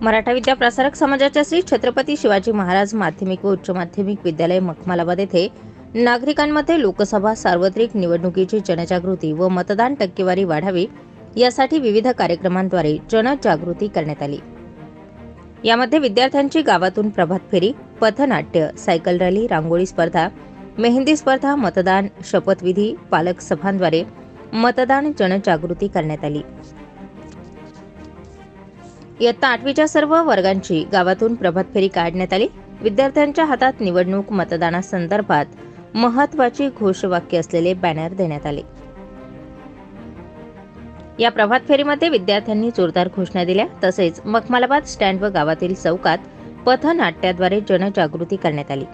मराठा विद्या प्रसारक समाजाच्या श्री छत्रपती शिवाजी महाराज माध्यमिक व उच्च माध्यमिक विद्यालय मखमालाबाद येथे नागरिकांमध्ये लोकसभा सार्वत्रिक निवडणुकीची जनजागृती व मतदान टक्केवारी वाढावी यासाठी विविध कार्यक्रमांद्वारे जनजागृती करण्यात आली. यामध्ये विद्यार्थ्यांची गावातून प्रभात फेरी पथनाट्य सायकल रॅली रांगोळी स्पर्धा मेहंदी स्पर्धा मतदान शपथविधी पालक सभांद्वारे मतदान जनजागृती करण्यात आली. इयत्ता आठवीच्या सर्व वर्गांची गावातून प्रभात फेरी काढण्यात आली. विद्यार्थ्यांच्या हातात निवडणूक मतदानासंदर्भात महत्वाची घोषवाक्य असलेले बॅनर देण्यात आले. या प्रभात फेरीमध्ये विद्यार्थ्यांनी जोरदार घोषणा दिल्या. तसेच मखमालाबाद स्टँड व गावातील चौकात पथनाट्याद्वारे जनजागृती करण्यात आली.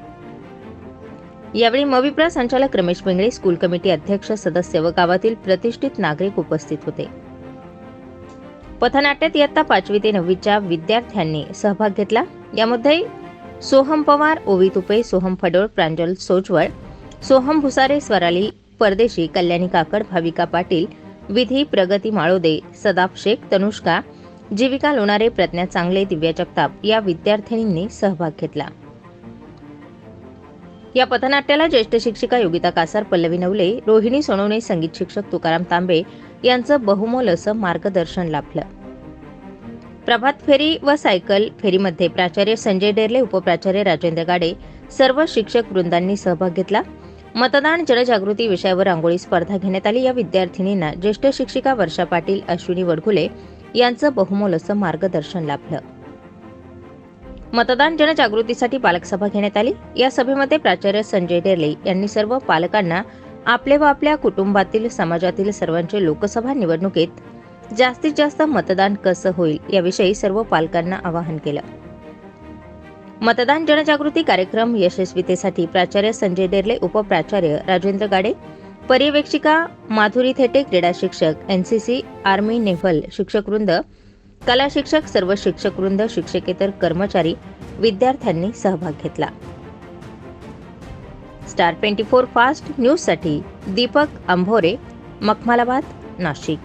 यावेळी मविप्रा संचालक रमेश बेंगळे स्कूल कमिटी अध्यक्ष सदस्य व गावातील प्रतिष्ठित नागरिक उपस्थित होते. पथनाट्यात इयत्ता पाचवी ते नववीच्या विद्यार्थ्यांनी सहभाग घेतला. यामध्ये सोहम पवार ओवी तुपे सोहम फडोळ प्रांजल सोजवळ सोहम भुसारे स्वराली परदेशी कल्याणी काकड भाविका पाटील विधी प्रगती माळोदे सदाप शेख तनुष्का जीविका लोणारे प्रज्ञा चांगले दिव्या जगताप या विद्यार्थिनींनी सहभाग घेतला. या पथनाट्याला ज्येष्ठ शिक्षिका योगिता कासार पल्लवी नवले रोहिणी सोनवणे संगीत शिक्षक तुकाराम तांबे यांचं बहुमोल असं मार्गदर्शन लाभलं. प्रभात फेरी व सायकल फेरीमध्ये प्राचार्य संजय डेरले उपप्राचार्य राजेंद्र गाडे सर्व शिक्षक वृंदांनी सहभाग घेतला. मतदान जनजागृती विषयावर रांगोळी स्पर्धा घेण्यात आली. या विद्यार्थिनींना ज्येष्ठ शिक्षिका वर्षा पाटील अश्विनी वडघुले यांचं बहुमोल असं मार्गदर्शन लाभलं. मतदान जनजागृतीसाठी पालक सभा घेण्यात आली. या सभेमध्ये प्राचार्य संजय डेरले यांनी सर्व पालकांना आपले व आपल्या कुटुंबातील समाजातील सर्वांचे लोकसभा निवडणुकीत जास्तीत जास्त मतदान कसं होईल याविषयी सर्व पालकांना आवाहन केलं. मतदान जनजागृती कार्यक्रम यशस्वीतेसाठी प्राचार्य संजय देर्ले उपप्राचार्य राजेंद्र गाडे पर्यवेक्षिका माधुरी थेटे क्रीडा शिक्षक एनसीसी आर्मी नेव्हल शिक्षकवृंद कला शिक्षक सर्व शिक्षकवृंद शिक्षकेतर कर्मचारी विद्यार्थ्यांनी सहभाग घेतला. स्टार ट्वेंटी फोर फास्ट न्यूजसाठी दीपक अंभोरे मखमालाबाद नाशिक.